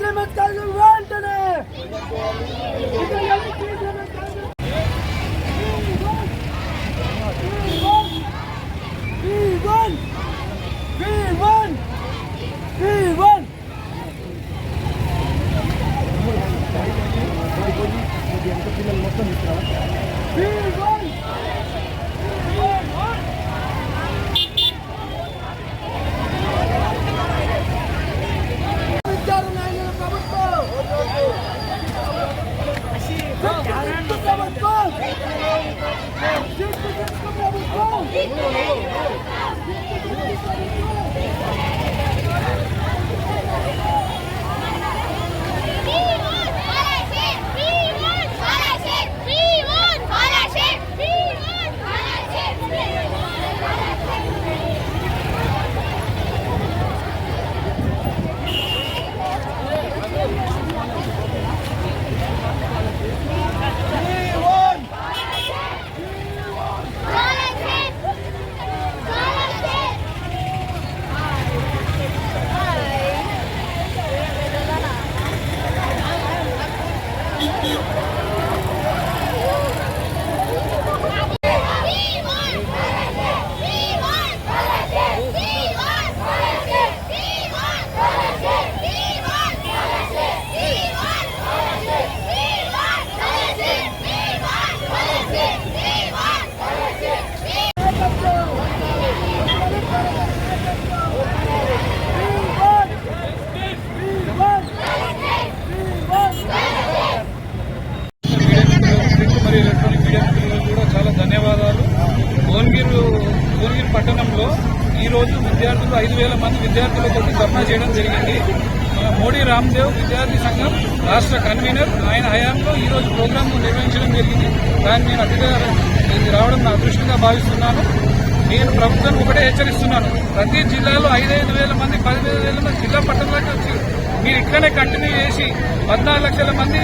entre mais casa đúng rồi, đúng rồi, đúng rồi. これ。పట్టణంలో ఈరోజు విద్యార్థులు ఐదు వేల మంది విద్యార్థులతో ధర్నా చేయడం జరిగింది. మోడీ రామ్దేవ్ విద్యార్థి సంఘం రాష్ట్ర కన్వీనర్. ఆయన హయాంలో ఈ రోజు నిర్వహించడం జరిగింది. దాన్ని నేను అతిథిగా ఇది రావడం నా అదృష్టంగా భావిస్తున్నాను. నేను ప్రభుత్వం ఒకటే హెచ్చరిస్తున్నాను. ప్రతి జిల్లాలో ఐదైదు వేల మంది పదివేల వేల మంది జిల్లా పట్టణాలకు వచ్చి మీరు ఇట్లనే కంటిన్యూ చేసి పద్నాలుగు లక్షల మంది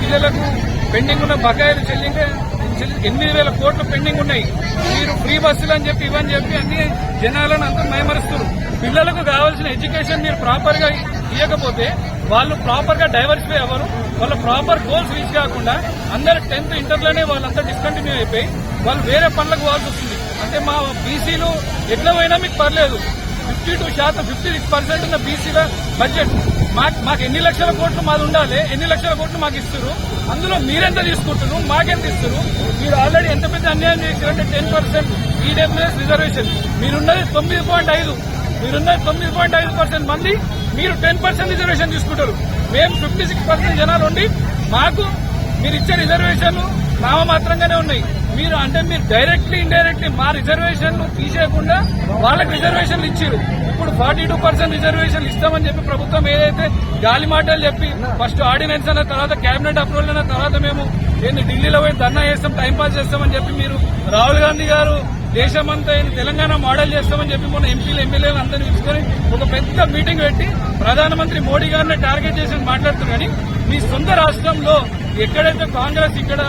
పిల్లలకు పెండింగ్ ఉన్న బకాయిలు చెల్లించే ఎనిమిది వేల కోట్లు పెండింగ్ ఉన్నాయి. మీరు ఫ్రీ బస్సులు అని చెప్పి ఇవని చెప్పి అన్ని జనాలను అంతా మైమరుస్తారు పిల్లలకు కావాల్సిన ఎడ్యుకేషన్ మీరు ప్రాపర్గా ఇవ్వకపోతే వాళ్ళు ప్రాపర్గా డైవర్సిఫై అవ్వరు. వాళ్ళ ప్రాపర్ గోల్స్ రీచ్ కాకుండా అందరు టెన్త్ ఇంటర్లోనే వాళ్ళంతా డిస్కంటిన్యూ అయిపోయి వాళ్ళు వేరే పనులకు పోవాల్సి వస్తుంది. అంటే మా బీసీలు ఎట్లా పోయినా మీకు పర్లేదు. ఫిఫ్టీ టూ శాతం ఫిఫ్టీ సిక్స్ పర్సెంట్ ఉన్న బీసీల బడ్జెట్. మాకు మాకు ఎన్ని లక్షల కోట్లు మాది ఉండాలి ఎన్ని లక్షల కోట్లు మాకు ఇస్తారు అందులో మీరెంత తీసుకుంటారు మాకెంత ఇస్తారు? మీరు ఆల్రెడీ ఎంత పెద్ద అన్యాయం చేశారంటే టెన్ పర్సెంట్ ఈడబ్ల్యూఎస్ రిజర్వేషన్ మీరున్నది తొమ్మిది పాయింట్ ఐదు. మీరున్నది తొమ్మిది పాయింట్ ఐదు పర్సెంట్ మంది మీరు టెన్ పర్సెంట్ రిజర్వేషన్ తీసుకుంటారు. మేము ఫిఫ్టీ సిక్స్ పర్సెంట్ జనాలు ఉండి మాకు మీరు ఇచ్చే రిజర్వేషన్ నామమాత్రంగానే ఉన్నాయి. మీరు అంటే మీరు డైరెక్ట్లీ ఇండైరెక్ట్లీ మా రిజర్వేషన్ తీసేయకుండా వాళ్ళకి రిజర్వేషన్లు ఇచ్చారు ఇప్పుడు ఫార్టీ టూ పర్సెంట్ రిజర్వేషన్లు ఇస్తామని చెప్పి ప్రభుత్వం ఏదైతే గాలి మాటలు చెప్పి ఫస్ట్ ఆర్డినెన్స్ అన్న తర్వాత కేబినెట్ అప్రూవల్ అన్న తర్వాత మేము ఏంది ఢిల్లీలో పోయి ధర్నా చేస్తాం టైం పాస్ చేస్తామని చెప్పి మీరు రాహుల్ గాంధీ గారు దేశమంతా అయిన తెలంగాణ మోడల్ చేస్తామని చెప్పి మొన్న ఎంపీలు ఎమ్మెల్యేలు అందరినీ పిలుచుకొని ఒక పెద్ద మీటింగ్ పెట్టి ప్రధానమంత్రి మోడీ గారిని టార్గెట్ చేసి మాట్లాడుతున్నారు. కానీ మీ సొంత రాష్ట్రంలో ఎక్కడైతే కాంగ్రెస్ ఇక్కడ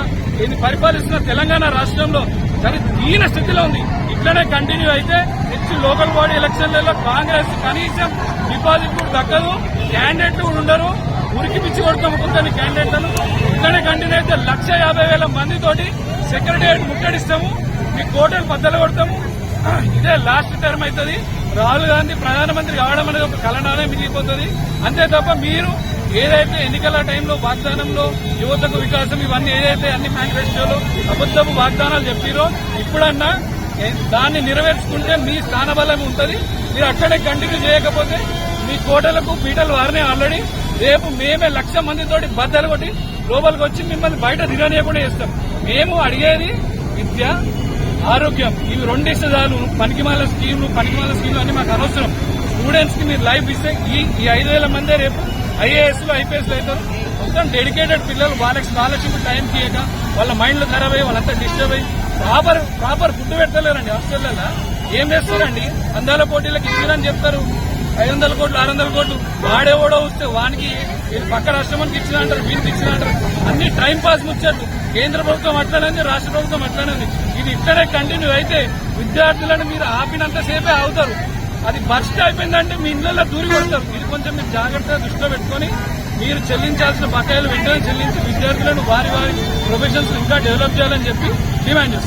ఇది పరిపాలిస్తున్న తెలంగాణ రాష్ట్రంలో సరి దీన స్థితిలో ఉంది. ఇట్లనే కంటిన్యూ అయితే నెక్స్ట్ లోకల్ బాడీ ఎలక్షన్లలో కాంగ్రెస్ కనీసం డిపాజిట్ కూడా దక్కదు క్యాండిడేట్లు కూడా ఉండరు ఉరికి పిచ్చి కొడతాం కొంతని క్యాండిడేట్లను ఇట్లనే కంటిన్యూ అయితే లక్ష యాభై వేల మందితోటి సెక్రటేరియట్ ముట్టడిస్తాము. మీ కోటలు బద్దలు కొడతాము. ఇదే లాస్ట్ టర్మ్ అవుతుంది రాహుల్ గాంధీ ప్రధానమంత్రి కావడం అనేది ఒక కలనానే మిగిలిపోతుంది. అంతే తప్ప మీరు ఏదైతే ఎన్నికల టైంలో వాగ్దానంలో యువతకు వికాసం ఇవన్నీ ఏదైతే అన్ని మేనిఫెస్టోలు అబద్దపు వాగ్దానాలు చెప్పిరో ఇప్పుడన్నా దాన్ని నెరవేర్చుకుంటే మీ స్థానబలం ఉంటుంది. మీరు అక్కడే కంటిన్యూ చేయకపోతే మీ కోటలకు పీటలు వారినే ఆల్రెడీ. రేపు మేమే లక్ష మందితోటి బద్దలు కొట్టి లోపలికి వచ్చి మిమ్మల్ని బయట తిరగనీయకుండా చేస్తాం. మేము అడిగేది విద్య ఆరోగ్యం. ఇవి రెండిస్తే చాలు. పనికిమాల స్కీమ్లు పనికిమాల స్కీమ్లు అన్ని మాకు అనవసరం. స్టూడెంట్స్కి మీరు లైఫ్ ఇస్తే ఈ ఈ ఐదు వేల మందే రేపు ఐఏఎస్లో ఐపీఎస్ అవుతారు. మొత్తం డెడికేటెడ్ పిల్లలు వాళ్ళకి స్కాలర్షిప్ టైం తీయక వాళ్ళ మైండ్లు ఖరాబ్ అయ్యి వాళ్ళంతా డిస్టర్బ్ అయ్యి ప్రాపర్ ప్రాపర్ ఫుడ్ పెట్టలేరండి హాస్టల్లో ఏం చేస్తారండి? అందాల పోటీలకు ఇచ్చిరని చెప్తారు. ఐదు వందల కోట్లు ఆరు వందల కోట్లు వాడేవాడో వస్తే వానికి పక్క రాష్ట్రానికి ఇచ్చిన అంటారు వీరికి ఇచ్చిన అంటారు. అన్ని టైం పాస్ ముచ్చట్టు కేంద్ర ప్రభుత్వం అట్లానే రాష్ట్ర ప్రభుత్వం అట్లానే ఉంది. ఇది ఇక్కడే కంటిన్యూ అయితే విద్యార్థులను మీరు ఆపినంత సేపే అవుతారు అది బస్ట్ అయిపోయిందంటే మీ ఇళ్ళలో దూరి కొడతారు. ఇది కొంచెం మీరు జాగ్రత్తగా దృష్టిలో పెట్టుకొని మీరు చెల్లించాల్సిన బకాయిలు వెంటనే చెల్లించి విద్యార్థులను వారి వారి ప్రొఫెషన్స్ ఇంకా డెవలప్ చేయాలని చెప్పి డిమాండ్ చేస్తారు